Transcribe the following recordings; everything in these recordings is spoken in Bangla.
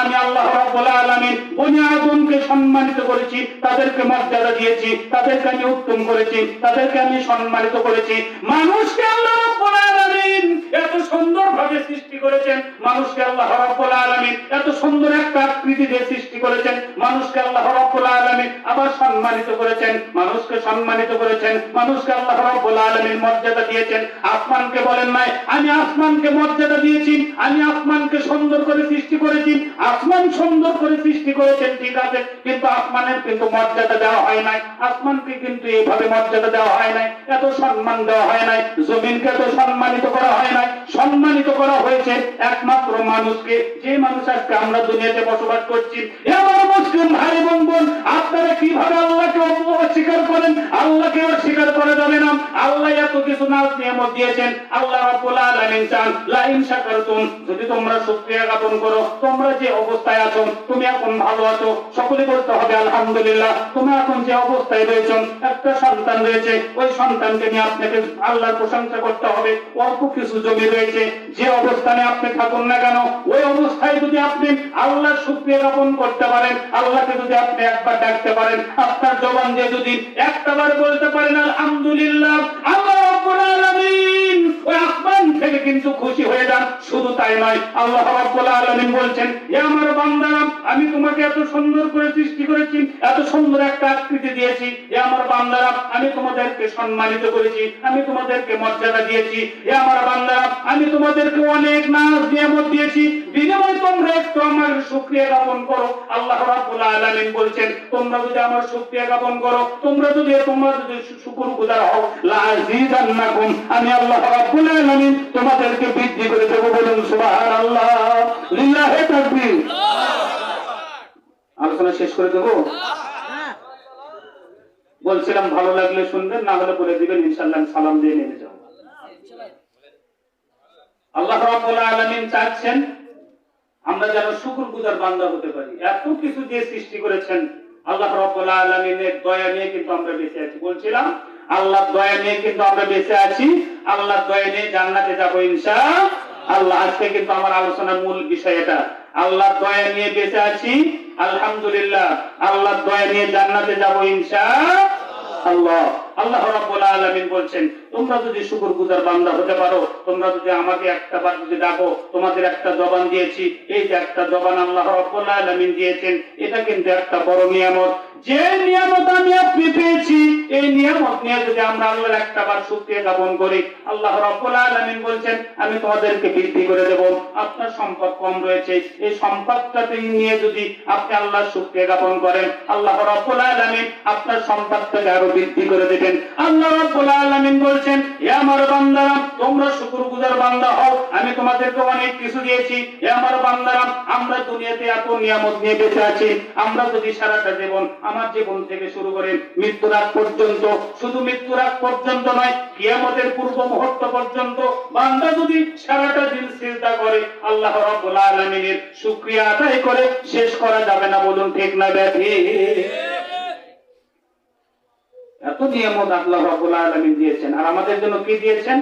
আমি আল্লাহ সম্মানিত করেছি, তাদেরকে মর্যাদা দিয়েছি উত্তম করেছি, তাদেরকে আমি সম্মানিত করেছি। মানুষকে আল্লাহ এত সুন্দর ভাবে সৃষ্টি করেছেন মানুষকে আল্লাহ রাব্বুল আলামিন। এত সুন্দর একটা আকৃতি দিয়ে সৃষ্টি করেছেন মানুষকে আল্লাহ রাব্বুল আলামিন আবার সম্মানিত করেছেন, মানুষকে সম্মানিত করেছেন, মানুষকে আল্লাহ রাব্বুল আলামিন মর্যাদা দিয়েছেন। আসমানকে বলেন নাই, আমি আসমানকে মর্যাদা দিয়েছি, আমি আসমানকে সুন্দর করে সৃষ্টি করেছি, আসমান সুন্দর করে সৃষ্টি করেছেন, ঠিক আছে, কিন্তু আসমানের কিন্তু মর্যাদা দেওয়া হয় নাই, আসমানকে কিন্তু এইভাবে মর্যাদা দেওয়া হয় নাই, এত সম্মান দেওয়া হয় নাই, জমিনকে এত সম্মানিত করা হয় নাই সম্মানিত করা হয়েছে একমাত্র মানুষকে। যে মানুষ আজকে আমরা দুনিয়াতে বসবাস করছি, এ আমার মুসলিম ভাই বোন বোন, আপনারা কীভাবে আল্লাহকে অস্বীকার করেন? আল্লাহকে অস্বীকার করা যাবে না। আল্লাহ এত কিছু নাজ নিয়ামত দিয়েছেন। আল্লাহ রাব্বুল চান, লা ইন যদি তোমরা শুকরিয়া জ্ঞাপন করো, তোমরা যে অবস্থায় আছো, তুমি এখন ভালো আছো, সকলে বলতে হবে আলহামদুলিল্লাহ, তুমি এখন যে অবস্থায় রয়েছো, একটা সন্তান রয়েছে, ওই সন্তানকে নিয়ে আপনাকে আল্লাহর প্রশংসা করতে হবে, অল্প কিছু জমি রয়েছে, যে অবস্থানে আপনি থাকুন না কেন, ওই অবস্থায় যদি আপনি আল্লাহ শুক্রিয়া জ্ঞাপন করতে পারেন, আল্লাহকে যদি আপনি একবার ডাকতে পারেন, আপনার জবান যে যদি একটাবার বলতে পারেন, আলহামদুলিল্লাহ আসমান থেকে কিন্তু খুশি হয়ে যান। শুধু তাই নয়, আল্লাহ রাব্বুল আলামিন বলছেন, এ আমার আমি তোমাকে এত সুন্দর করে সৃষ্টি করেছি, এত সুন্দর একটা আকৃতি দিয়েছি। হে আমার বান্দারা আমি তোমাদেরকে সম্মানিত করেছি, আমি তোমাদেরকে মর্যাদা দিয়েছি। হে আমার বান্দারা আমি তোমাদেরকে অনেক নাজ নিয়ামত দিয়েছি। বিনিময়ে তোমরা একটু আমার শুকরিয়া জ্ঞাপন করো। আল্লাহ রাব্বুল আলামিন বলছেন, তোমরা যদি আমার শুকরিয়া জ্ঞাপন করো, তোমরা যদি তোমরা যদি শুকর গুজার হও লাযিদান্নাকুম আমি আল্লাহ রাব্বুল আলামিন তোমাদেরকে বৃদ্ধি করে দেব বলুন সুবহানাল্লাহ। লিল্লাহি তাকবীর। আলোচনা শেষ করে দেব? বলছিলাম, ভালো লাগলে শুনবেন, না হলে বলে দিবেন, ইনশাআল্লাহ আমি সালাম দিয়ে নেমে যাব। আল্লাহ আলামিন চাচ্ছেন, আমরা যেন শুকরগুজার বান্দা হতে পারি। এত কিছু দিয়ে সৃষ্টি করেছেন আল্লাহ রাব্বুল আলামিনের দয়া নিয়ে কিন্তু আমরা বেঁচে আছি। বলছিলাম, আল্লাহর দয়া নিয়ে কিন্তু আমরা বেঁচে আছি। আল্লাহর দয়া নিয়ে জান্নাতে যাব ইনশাআল্লাহ আল্লাহ। আজকে কিন্তু আমার আলোচনার মূল বিষয় এটা। আল্লাহর দয়া নিয়ে বেঁচে আছি। আলহামদুলিল্লাহ, আল্লাহ দয়া নিয়ে জান্নাতে যাব ইনশা আল্লাহ। আল্লাহ রাব্বুল আলামিন বলছেন, তোমরা যদি শুকরগুজার বান্দা হতে পারো, তোমরা যদি আমাকে একটা বার যদি ডাকো, তোমাদের একটা জবান দিয়েছি। এই যে একটা জবান আল্লাহ রাব্বুল আলামিন দিয়েছেন, এটা কিন্তু একটা বড় নিয়ামত। যে নিয়ামত আমি আপনি পেয়েছি এই নিয়ামত নিয়ে যদি আমরা আল্লাহর একটা বার জ্ঞাপন করি, আল্লাহ রাব্বুল আলামিন বলছেন, আমি তোমাদেরকে বৃদ্ধি করে দেব, আপনার সম্পদ কম রয়েছে। এই সম্পদটাকে নিয়ে যদি আপনি আল্লাহর শুকরিয়া জ্ঞাপন করেন, আল্লাহ রাব্বুল আলামিন আপনার সম্পদটাকে আরও বৃদ্ধি করে দেবেন। আল্লাহ রাব্বুল আলামিন বলছেন হে আমার বান্দারা, তোমরা শুকরগুজার বান্দা হও, আমি তোমাদেরকে অনেক কিছু দিয়েছি। হে আমার বান্দারা, আমরা দুনিয়াতে এত নিয়ামত নিয়ে বেঁচে আছি। আমরা যদি সারাটা জীবন আমার জীবন থেকে শুরু করে মৃত্যুর আগ পর্যন্ত শুধু মৃত্যুর আগ পর্যন্ত নয়, কিয়ামতের পূর্ব মুহূর্ত পর্যন্ত বান্দা যদি সারাটা দিন চিন্তা করে, আল্লাহ রাব্বুল আলামিনের শুকরিয়া আদায় করে, শেষ করা যাবে না বলুন, ঠিক না ব্যাধি এত নিয়ামত আল্লাহ রাব্বুল আলামিন দিয়েছেন। আর আমাদের জন্য কি দিয়েছেন?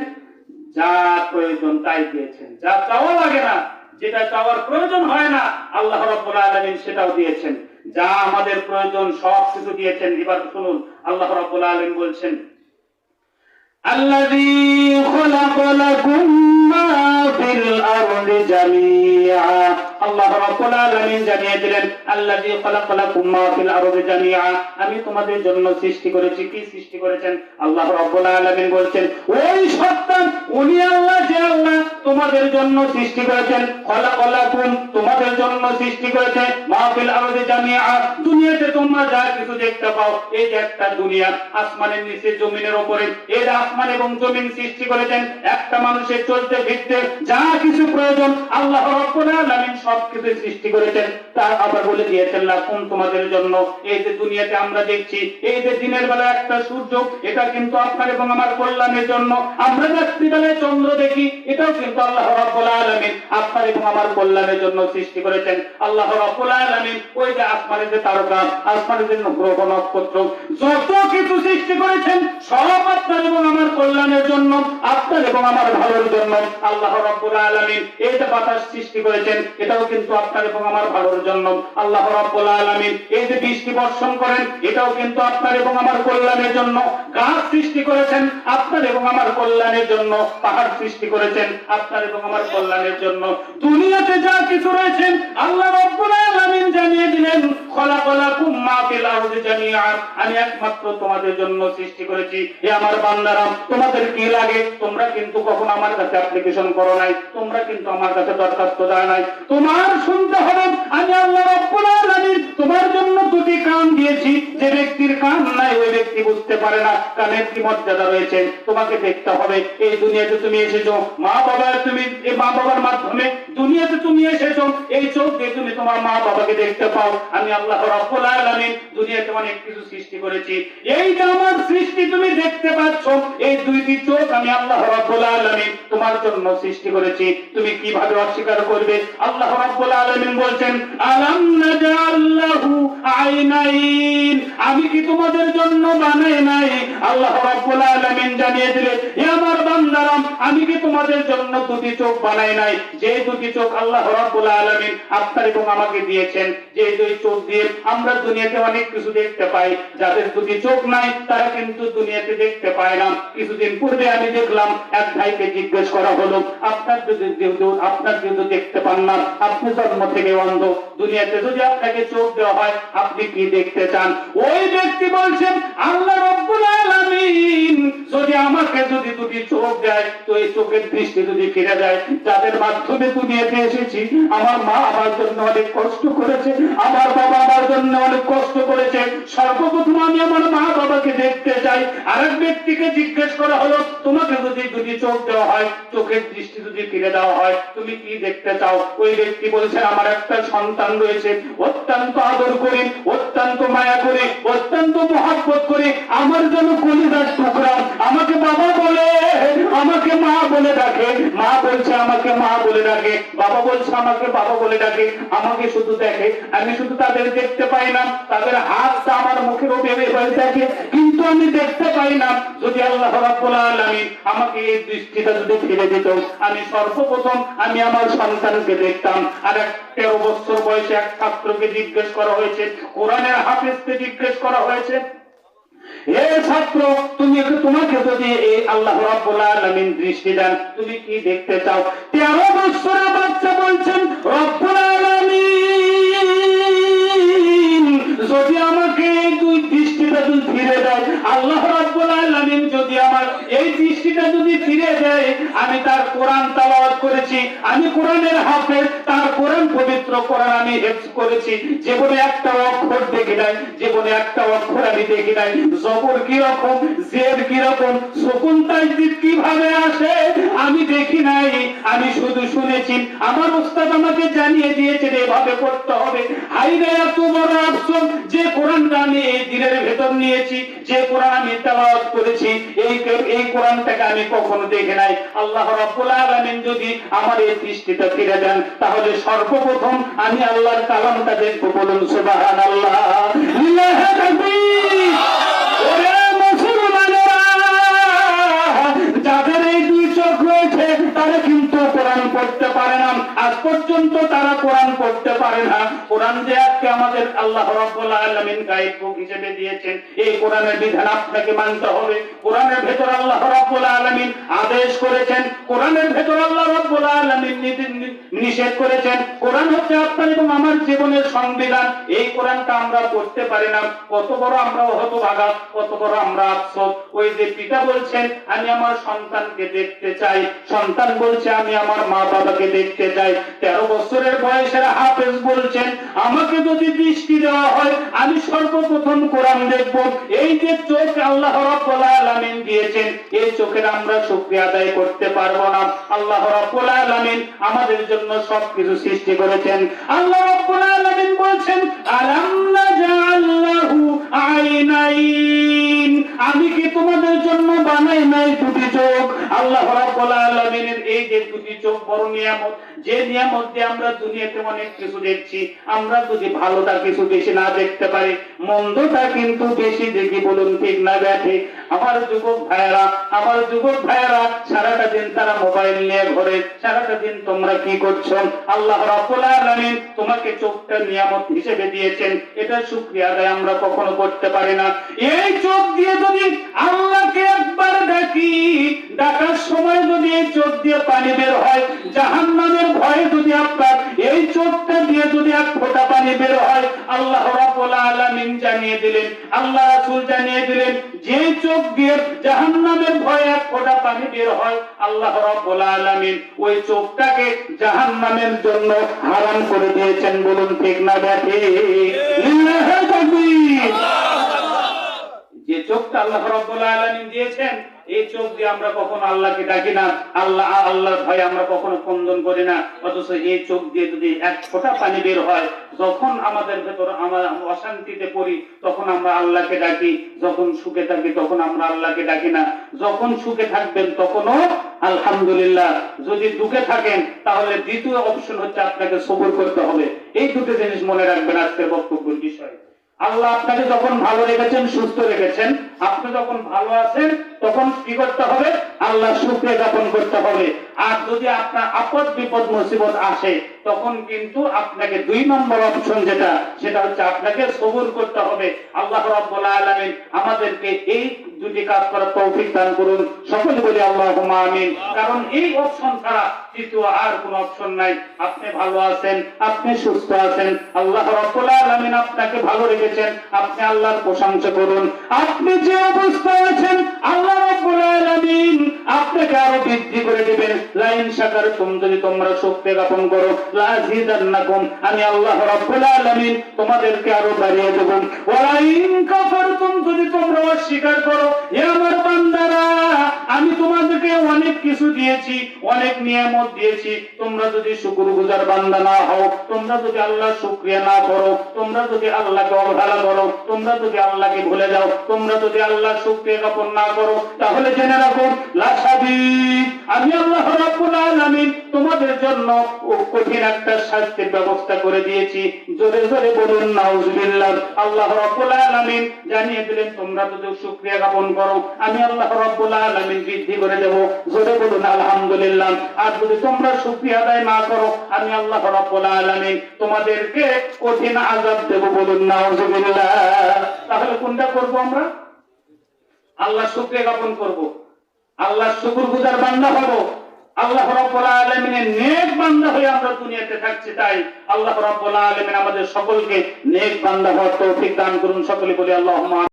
যা প্রয়োজন তাই দিয়েছেন। যা চাওয়া লাগে না, যেটা চাওয়ার প্রয়োজন হয় না, আল্লাহ রাব্বুল আলামিন সেটাও দিয়েছেন। যা আমাদের প্রয়োজন, সব কিছু দিয়েছেন। এবার শুনুন, আল্লাহ রাব্বুল আলামিন বলছেন, আল্লাযী খালাকা লাকুম আমি তোমাদের জন্য সৃষ্টি করেছি, কি সৃষ্টি করেছেন? আল্লাহ বলছেন, ওই উনি আল্লাহ, যে আল্লাহ তোমাদের জন্য সৃষ্টি করেছেন। তোমাদের জন্য সৃষ্টি করেছে, মা ফিল আরদি দুনিয়াতে তোমরা যা কিছু দেখতে পাও, এই যে একটা দুনিয়া, আসমানের নিচে, জমিনের উপরে এর আসমান এবং জমিন সৃষ্টি করেছেন, একটা মানুষের চলতে, ফিরতে যা কিছু প্রয়োজন, আল্লাহ রাব্বুল আলামিন সবকিছু সৃষ্টি করেছেন তার আবার বলে দিয়েছেন লাকুম, তোমাদের জন্য। এই যে দুনিয়াতে আমরা দেখছি, এই যে দিনের বেলা একটা সূর্য, এটা কিন্তু আপনার এবং আমার কল্যাণের জন্য। আমরা রাত্রিবেলায় চন্দ্র দেখি, এটাও কিন্তু আল্লাহ রাব্বুল আলামিন আপনার এবং আমার কল্যাণের জন্য সৃষ্টি করেছেন। আল্লাহ রাব্বুল আলামিন ওই যে আসমানের যে তারকা, আসমানের যে গ্রহ নক্ষত্র, যত কিছু সৃষ্টি করেছেন, সব আপনার এবং আমার কল্যাণের জন্য, আপনার এবং আমার ভালোর জন্য আল্লাহ রাব্বুল আলামিন এই যে বাতাস সৃষ্টি করেছেন, এটাও কিন্তু আপনার এবং আমার ভালোর জন্য। আল্লাহ রাব্বুল আলামিন এই যে বৃষ্টি বর্ষণ করেন, এটাও কিন্তু আপনার এবং আমার কল্যাণের জন্য। গাছ সৃষ্টি করেছেন, আপনার এবং আমার কল্যাণের জন্য। পাহাড় সৃষ্টি করেছেন, আপনার এবং আমার কল্যাণের জন্য। দুনিয়াতে যা কিছু রয়েছেন আল্লাহ রাব্বুল আলামিন জানিয়ে দিলেন আমি একমাত্র তোমাদের জন্য সৃষ্টি করেছি। হে আমার বান্দারা, তোমাদের কি লাগে? তোমরা কিন্তু কখনো আমার কাছে অ্যাপ্লিকেশন করো নাই। তোমরা কিন্তু আমার কাছে দরখাস্ত নাই। তোমার শুনতে হবে তোমার জন্য দুটি কান দিয়েছি যে ব্যক্তির কান নাই ওই ব্যক্তি বুঝতে পারে না কানের কি মর্যাদা রয়েছে। তোমাকে দেখতে হবে, এই দুনিয়াতে তুমি এসেছ। মা বাবা তুমি, এই মা বাবার মাধ্যমে দুনিয়াতে তুমি এসেছ। এই চোখ দিয়ে তুমি তোমার মা বাবাকে দেখতে পাও। আমি আল্লাহ রাব্বুল আলামিন দুনিয়াতে অনেক কিছু সৃষ্টি করেছি। এই যে আমার সৃষ্টি তুমি দেখতে পাচ্ছ, এই দুইটি চোখ আমি আল্লাহ রাব্বুল আলামিন তোমার জন্য সৃষ্টি করেছি। তুমি কীভাবে অস্বীকার করবে? আল্লাহ রাব্বুল আলামিন বলছেন, আলাম নাজাল্লাহু আইনাইন? আমি কি তোমাদের জন্য হে আমার দুনিয়াতে অনেক কিছু দেখতে পাই। যাদের দুটি চোখ নাই, তারা কিন্তু দুনিয়াতে দেখতে পায় না। কিছুদিন পূর্বে আমি দেখলাম, এক ভাইকে জিজ্ঞেস করা হলো, আপনার যদি আপনার যেহেতু দেখতে পান না? আপনি জন্ম থেকে অন্ধ। দুনিয়াতে যদি আপনাকে চোখ দেওয়া হয়, আপনি কি দেখতে চান? ওই ব্যক্তি বলছেন আল্লাহ রব্বুল আলামিন, যদি আমাকে যদি দুটি চোখ দেয়, তো এই চোখের দৃষ্টি যদি ফিরে যায় যাদের মাধ্যমে দুনিয়াতে এসেছি, আমার মা আমার জন্য অনেক কষ্ট করেছে, আমার বাবা জন্য অনেক কষ্ট করেছে। সর্বপ্রথম আমি আমার মা বাবাকে দেখতে চাই। আরেক ব্যক্তিকে জিজ্ঞেস করা হলো, তোমাকে যদি দুটি চোখ দেওয়া হয়, চোখের দৃষ্টি যদি ফিরে দেওয়া হয়, তুমি কি দেখতে চাও? ওই ব্যক্তি বলছেন আমার একটা সন্তান রয়েছে। অত্যন্ত আদর করি, অত্যন্ত মায়া করে, অত্যন্ত মহাব্বত করে। আমার জন্য কলিদার টুকরা, আমাকে বাবা বলে, আমাকে মা বলে ডাকে। মা বলছে, আমাকে মা বলে ডাকে। বাবা বলছে, আমাকে বাবা বলে ডাকে। আমাকে শুধু দেখে। আমি শুধু তাদের দেখতে পাই না, তাদের হাতটা আমার মুখের উপরে হয়ে থাকে, কিন্তু আমি দেখতে পাই না। যদি আল্লাহ রাব্বুল আলামিন আমাকে এই দৃষ্টিটা যদি ফিরে দিত, আমি সর্বপ্রথম আমি আমার সন্তানকে দেখতাম। আর এক তেরো বছর বয়সে এক ছাত্রকে জিজ্ঞেস করা হয়েছে, কোরআনের হাফেজকে জিজ্ঞেস করা হয়েছে, হে ছাত্র, তুমি তোমাকে যদি এই আল্লাহ রাব্বুল আলামিন দৃষ্টি দেন, তুমি কি দেখতে চাও? তেরো বছরের বাচ্চা বলছেন, রব্বুল যদি আমাকে এই দুই দৃষ্টিটা যদি ফিরে দেয়, আল্লাহ রাব্বুল আলামিন যদি আমার এই দৃষ্টিটা যদি ফিরে দেয়, আমি তার কোরআন তালাওয়াত করেছি, আমি কোরআনের হাফেজ, তার কোরআন পবিত্র কোরআন আমি হেফজ করেছি। জীবনে একটা অক্ষর দেখি নাই, জীবনে একটা অক্ষর আমি দেখি নাই। জবর কি রকম জের কি রকম শকুন তাইজিদ কীভাবে আসে আমি দেখি নাই। আমি শুধু শুনেছি, আমার উস্তাদ আমাকে জানিয়ে দিয়েছেন, এভাবে করতে হবে। হাইরে এত বড় আফসোস, যে কোরআনটা আমি এই দিনের ভেতর নিয়েছি, যে কোরআন আমি তেলাওয়াত করেছি, এই এই কোরআনটাকে আমি কখনো দেখে নাই। আল্লাহ রাব্বুল আলামিন যদি আমার এই দৃষ্টিটা ফিরে দেন তাহলে সর্বপ্রথম আমি আল্লাহর কালামটা দেখব বলুন সুবাহান আল্লাহ যাদের এই দুই চোখ রয়েছে তারা কিন্তু পর্যন্ত তারা কোরআন পড়তে পারে না। কোরআন যে আজকে আমাদের আল্লাহ রাব্বুল আলামিন গায়েব বুক হিসেবে দিয়েছেন, এই কোরআনের বিধান আপনাকে মানতে হবে। কোরআনের ভেতর আল্লাহ রাব্বুল আলামিন আদেশ করেছেন, কোরআনের ভেতর আল্লাহ রাব্বুল আলামিন নিষেধ করেছেন। কোরআন হচ্ছে আপনার এবং আমার জীবনের সংবিধান। এই কোরআনটা আমরা পড়তে পারি না। কত বড় আমরা হতভাগা, কত বড় আমরা আফসোস। ওই যে পিতা বলছেন, আমি আমার সন্তানকে দেখতে চাই। সন্তান বলছে, আমি আমার মা বাবাকে দেখতে চাই। তেরো বছরের বয়সের হাফেজ বলছেন, আমাকে যদি দৃষ্টি দেওয়া হয়, আমি সর্বপ্রথম কোরআন দেখব। এই যে চোখ আল্লাহ রাব্বুল দিয়েছেন, এই চোখের আমরা শুকরিয়া আদায় করতে পারব না। আল্লাহ রাব্বুল আমাদের জন্য সবকিছু সৃষ্টি করেছেন। আল্লাহ বলছেন, আলাম নাজআল্লাহু আইনাইন? নাই দুটি চোখ, আল্লাহ রাব্বুল এই যে দুটি চোখ, বড় নিয়ামত। যে নিয়ামত দিয়ে আমরা দুনিয়াতে অনেক কিছু দেখছি, আমরা যদি ভালোটা কিছু বেশি না দেখতে পারি, মন্দটা কিন্তু বেশি দেখি বলুন ঠিক না আমার যুবক ভাইয়েরা, আমার যুবক ভাইয়েরা, সারাটা দিন তারা মোবাইল নিয়ে ঘরে, সারাটা দিন তোমরা কি করছ? আল্লাহ তোমাকে চোখটা নিয়ামত হিসেবে দিয়েছেন। এটা শুকরিয়া আদায় আমরা কখনো করতে পারি না। এই চোখ দিয়ে যদি আল্লাহকে ডাকি ডাকার সময় যদি এই চোখ দিয়ে পানি বের হয়, জাহান্নামের ভয়ে যদি আপনার এই চোখটা দিয়ে যদি এক ফোঁটা পানি বের হয়, আল্লাহ রাব্বুল আলামিন জানিয়ে দিলেন, আল্লাহ রাসূল জানিয়ে দিলেন, যে চোখ দিয়ে জাহান্নামের ভয়ে এক ফোঁটা পানি বের হয়, আল্লাহ রাব্বুল আলামিন ওই চোখটাকে জাহান্নামের জন্য হারাম করে দিয়েছেন বলুন ঠিক না ব্যাঠে যে চোখটা আল্লাহ রাব্বুল আলামিন দিয়েছেন এই চোখ দিয়ে আমরা কখনো আল্লাহকে ডাকি না। আল্লাহ, আল্লাহর ভয় আমরা কখনো কন্দন করি না। অথচ এই চোখ দিয়ে যদি এক ফোঁটা পানি বের হয়, যখন আমাদের ভেতর আমরা অশান্তিতে পড়ি, তখন আমরা আল্লাহকে ডাকি। যখন সুখে থাকি, তখন আমরা আল্লাহকে ডাকি না। যখন সুখে থাকবেন, তখনও আলহামদুলিল্লাহ। যদি দুঃখে থাকেন, তাহলে দ্বিতীয় অপশন হচ্ছে আপনাকে সবর করতে হবে। এই দুটো জিনিস মনে রাখবেন আজকের বক্তব্যের বিষয়। আল্লাহ আপনাকে যখন ভালো রেখেছেন, সুস্থ রেখেছেন। আপনি যখন ভালো আছেন তখন কি করতে হবে? আল্লাহ শুক্রে জ্ঞাপন করতে হবে। আর যদি আপনার আপদ বিপদ মুসিবত আসে, তখন কিন্তু আপনাকে দুই নম্বর অপশন যেটা, সেটা হচ্ছে আপনাকে সবুর করতে হবে। আল্লাহ রাব্বুল আলামিন আমাদেরকে এই দুটি কাজ করার তৌফিক দান করুন। সকলে বলি আল্লাহুম্মা আমিন। কারণ এই অপশন ছাড়া তৃতীয় আর কোন অপশন নাই। আপনি ভালো আছেন, আপনি সুস্থ আছেন। আল্লাহ রাব্বুল আলামিন আপনাকে ভালো রেখেছেন। আপনি আল্লাহর প্রশংসা করুন। আপনি যে অবস্থায় আছেন আল্লাহ যদি তোমরা জ্ঞাপন করো আমি আল্লাহ তোমাদেরকে আরও বাড়িয়ে যদি তোমরা অস্বীকার করো আমার বান্দারা, আমি তোমাদেরকে অনেক কিছু দিয়েছি, অনেক নিয়ামত দিয়েছি। তোমরা যদি শুকরগুজার বান্দা না হও, তোমরা যদি আল্লাহ শুকরিয়া না করো, তোমরা যদি আল্লাহকে অবহেলা করো, তোমরা যদি আল্লাহকে ভুলে যাও, তোমরা যদি আল্লাহ শুকরিয়া জ্ঞাপন না করো, তাহলে জেনে রাখো লাসাবি আমি আল্লাহ রাব্বুল তোমাদের জন্য কঠিন একটা শাস্তির ব্যবস্থা করে দিয়েছি। জোরে জোরে বলুন আল্লাহ রাব্বুল জানিয়ে দিলেন, তোমরা যদি শুকরিয়া জ্ঞাপন করো। আমি আল্লাহ রাব্বুল বৃদ্ধি করে জোরে বলুন, আলহামদুলিল্লাহ। আর যদি তোমরা আদায় না করো, আমি আল্লাহ তোমাদেরকে কঠিন দেব বলুন তাহলে কোনটা করব আমরা? আল্লাহ শুকরিয়া জ্ঞাপন করব। আল্লাহ শুকুর গুজার বান্দা হব। আল্লাহ রাব্বুল আলামিনের নেক বান্দা হয়ে আমরা দুনিয়াতে থাকছি তাই আল্লাহ রাব্বুল আলামিন আমাদের সকলকে নেক বান্দা হওয়ার তৌফিক দান করুন। সকলে বলি, আল্লাহুম্মা